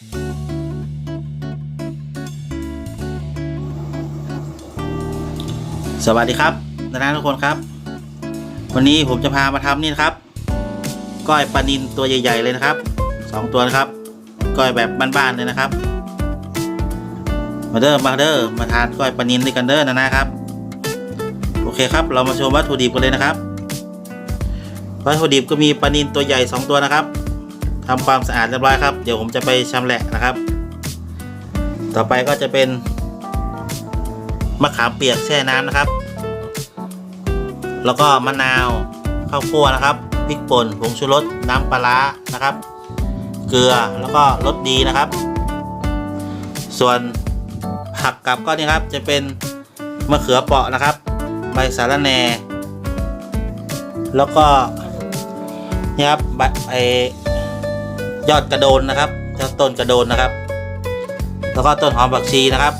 สวัสดีครับนานาทุกคนครับ วันนี้ผมจะพามาทำนี่นครับ ก้อยปลานินตัวใหญ่ ๆ เลยนะครับสองตัวนะครับ ก้อยแบบบ้านๆเลยนะครับ มาเด้อมาเด้อมาทานก้อยปลานินด้วยกันเด้อนะนะครับ โอเคครับ เรามาชมวัตถุดิบกันเลยนะครับ วัตถุดิบก็มีปลานินตัวใหญ่สองตัวนะครับ ทำความสะอาดเรียบร้อยครับ เดี๋ยวผมจะไปชำแหละนะครับ ต่อไปก็จะเป็นมะขามเปียกแช่น้ำนะครับ แล้วก็มะนาวข้าวคั่วนะครับพริกป่นผงชูรสน้ำปลาร้านะครับ เกลือแล้วก็รสดีนะครับ ส่วนผักกับก็นี่ครับ จะเป็นมะเขือเปราะนะครับ ใบสาระแหน่แล้วก็นี่ครับใบไอ ยอดกระโดนนะครับยอดต้นกระโดนนะครับ แล้วก็ต้นหอมผักชีนะครับ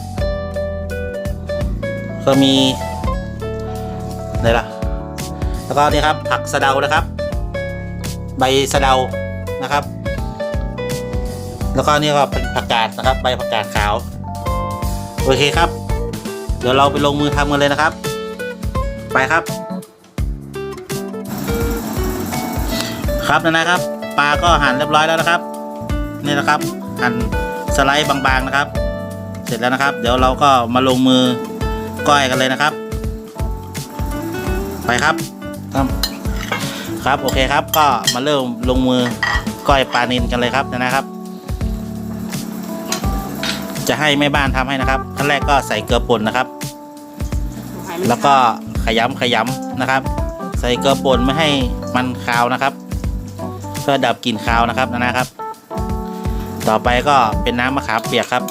ก็มีไหนล่ะ แล้วก็นี่ครับผักสะเดานะครับ ใบสะเดานะครับ แล้วก็นี่ก็เป็นผักกาดนะครับ ใบผักกาดขาว โอเคครับ เดี๋ยวเราไปลงมือทำกันเลยนะครับ ไปครับ ครับนะนะครับ ปลาก็หั่นเรียบร้อยแล้วนะครับ นี่นะครับหั่นสไลด์บางๆนะครับ เสร็จแล้วนะครับ เดี๋ยวเราก็มาลงมือก้อยกันเลยนะครับ ไปครับครับครับโอเคครับ ก็มาเริ่มลงมือก้อยปลานินกันเลยครับนะครับ จะให้แม่บ้านทำให้นะครับขั้นแรกก็ใส่เกลือป่นนะครับ แล้วก็ขยำขยำนะครับ ใส่เกลือป่นไม่ให้มันคาวนะครับ เพื่อดับกลิ่นคาวนะครับนะครับ ต่อไปก็เป็นน้ำมะขามเปียกครับ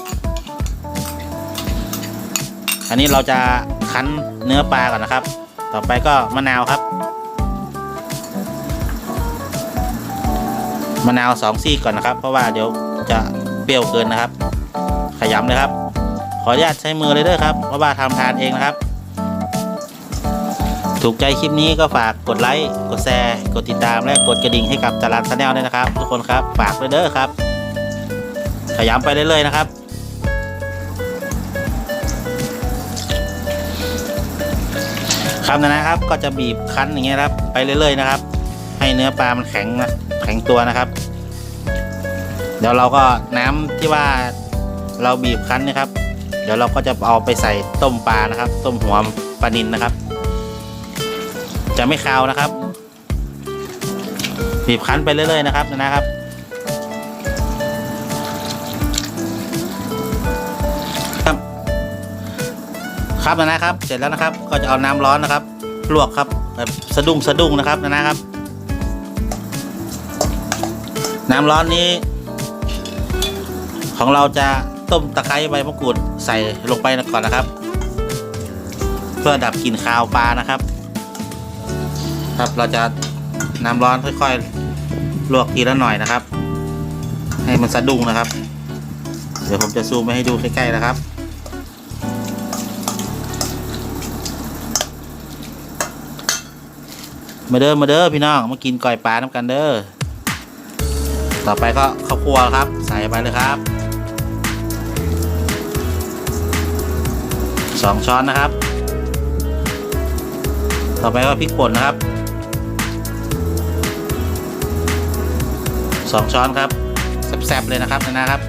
อันนี้เราจะคั้นเนื้อปลาก่อนนะครับ ต่อไปก็มะนาวครับมะนาวสองซี่ก่อนนะครับ เพราะว่าเดี๋ยวจะเปรี้ยวเกินนะครับ ขยำเลยครับ ขออนุญาตใช้มือเลยด้อครับ เพราะว่าทำทานเองนะครับ ถูกใจคลิปนี้ก็ฝากกดไลค์ กดแชร์ กดติดตามและกดกระดิ่งให้กับจารันชาแนลด้วยนะครับ ทุกคนครับฝากเลยเด้อครับ ขยำไปเรื่อยๆนะครับ ครับนะครับก็จะบีบคั้นอย่างเงี้ยครับ ไปเรื่อยๆนะครับ ให้เนื้อปลามันแข็งนะแข็งตัวนะครับ เดี๋ยวเราก็น้ำที่ว่าเราบีบคั้นนะครับ เดี๋ยวเราก็จะเอาไปใส่ต้มปลานะครับ ต้มหัวปลานินนะครับ จะไม่คาวนะครับบีบคั้นไปเรื่อยๆนะครับนะครับ ครับครับนะนะครับ เสร็จแล้วนะครับ ก็จะเอาน้ำร้อนนะครับ ลวกครับแบบสะดุ้งสะดุ้งนะครับนะนะครับ น้ำร้อนนี้ ของเราจะต้มตะไคร้ใบมะกรูดใส่ลงไปก่อนนะครับ เพื่อดับกลิ่นคาวปลานะครับ ครับ เราจะน้ำร้อนค่อยๆลวกทีละหน่อยนะครับ ให้มันสะดุ้งนะครับ เดี๋ยวผมจะซูมไปให้ดูใกล้ๆนะครับมาเด้อมาเด้อพี่น้องมากินก่อยปลาน้ำกันเด้อต่อไปก็ข้าวคั่วครับ ใส่ไปเลยครับสองช้อนนะครับ ต่อไปก็พริกป่นนะครับ สองช้อนครับแซ่บๆเลยนะครับนะครับ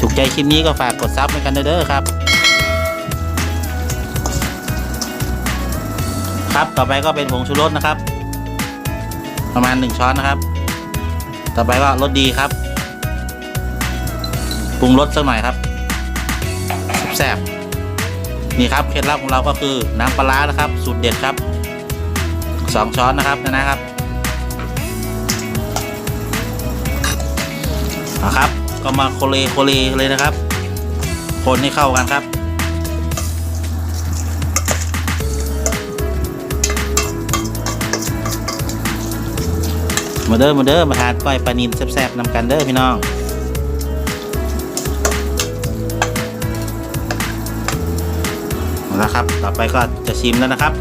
ถูกใจคลิปนี้ก็ฝากกดซับไปกันเด้อครับ ครับต่อไปก็เป็นผงชูรสนะครับ ประมาณ 1 ช้อนนะครับ ต่อไปก็รสดีครับปรุงรสสักหน่อยครับแซ่บๆนี่ครับเคล็ดลับของเราก็คือน้ำปลาร้านะครับ สูตรเด็ดครับ 2 ช้อนนะครับนะครับ เอาครับ ก็มาโคเลโคเลเลยนะครับ คนให้เข้ากันครับ มาเด้อมาเด้อมาทานก้อยปลานินแซ่บๆนำกันเด้อพี่น้องเอาละครับ ต่อไปก็จะชิมแล้วนะครับ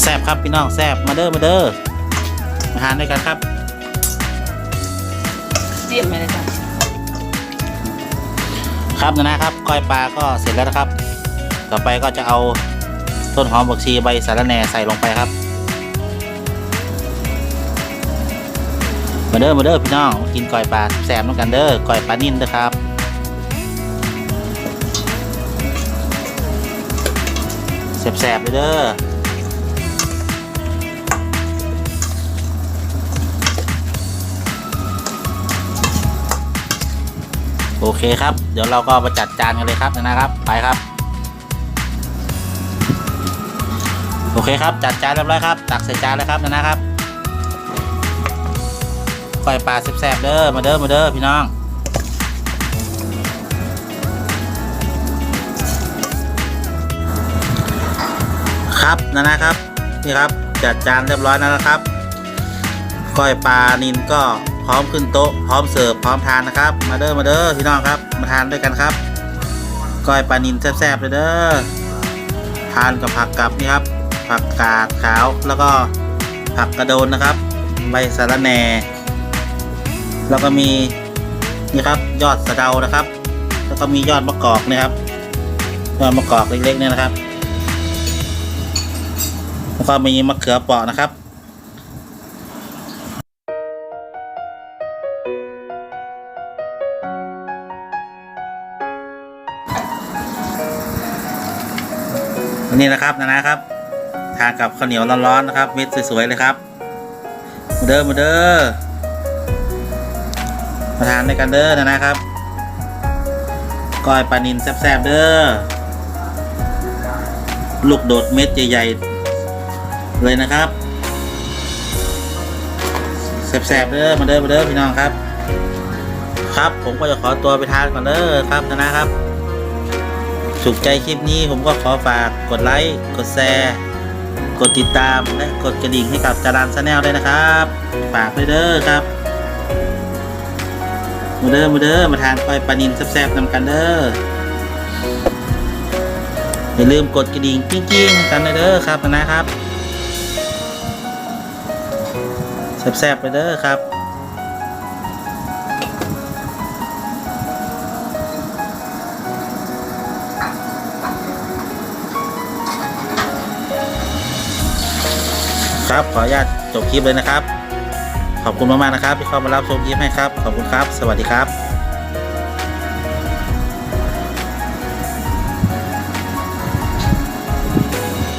แซ่บครับพี่น้องแซ่บมาเด้อมาเด้อ ทานด้วยกันครับเสียบไหมเลยจ้ะครับนะนะครับก้อยปลาก็เสร็จแล้วนะครับ ต่อไปก็จะเอาต้นหอมบักชีใบสาระแหน่ใส่ลงไปครับมาเด้อมาเด้อพี่น้องมากินก้อยปลาแซมน้ำกันเด้อก้อยปลานิ่นเด้อครับแสบๆเลยเด้อ เคครับ เดี๋ยวเราก็มาจัดจานกันเลยครับนะครับ ไปครับ โอเคครับ จัดจานเรียบร้อยครับ ตักใส่จานเลยครับนะครับก้อยปลาแซ่บๆเด้อ มาเด้อ มาเด้อ พี่น้อง ครับนะนะครับ นี่ครับ จัดจานเรียบร้อยแล้วนะครับก้อยปลานินก็ พร้อมขึ้นโต๊ะพร้อมเสิร์ฟพร้อมทานนะครับ มาเด้อมาเด้อพี่น้องครับ มาทานด้วยกันครับก้อยปลานินแซ่บๆเลยเด้อทานกับผักกับนี่ครับผักกาดขาวแล้วก็ผักกระโดนนะครับ ใบสะระแหน่ แล้วก็มีนี่ครับยอดสะเดานะครับ แล้วก็มียอดมะกอกนะครับยอดมะกอกเล็กๆเนี่ยนะครับ แล้วก็มีมะเขือเปราะนะครับ นนี้นะครับนะนะครับ ทานกับข้าวเหนียวร้อนๆนะครับ เม็ดสวยๆเลยครับมาเด้อมาเด้อมาทานด้วยกันเด้อนะนะครับก้อยปลานินแซ่บๆเด้อลูกโดดเม็ดใหญ่ๆเลยนะครับแซ่บๆเด้อมาเด้อมาเด้อพี่น้องครับ ครับผมก็จะขอตัวไปทานก่อนเด้อครับนะนะครับ ถูกใจคลิปนี้ผมก็ขอฝากกดไลค์ กดแชร์กดติดตามและกดกระดิ่งให้กับจารานชาแนลด้วยนะครับ ฝากด้วยเด้อครับมาเด้อมาเด้อมาทานก้อยปลานินแซ่บๆนำกันเด้ออย่าลืมกดกระดิ่งกิ้งๆกันเด้อครับนะครับแซ่บๆไปเด้อครับ ครับ ขออนุญาตจบคลิปเลยนะครับ ขอบคุณมากๆนะครับที่เข้ามารับชมคลิปให้ครับ ขอบคุณครับ สวัสดีครับ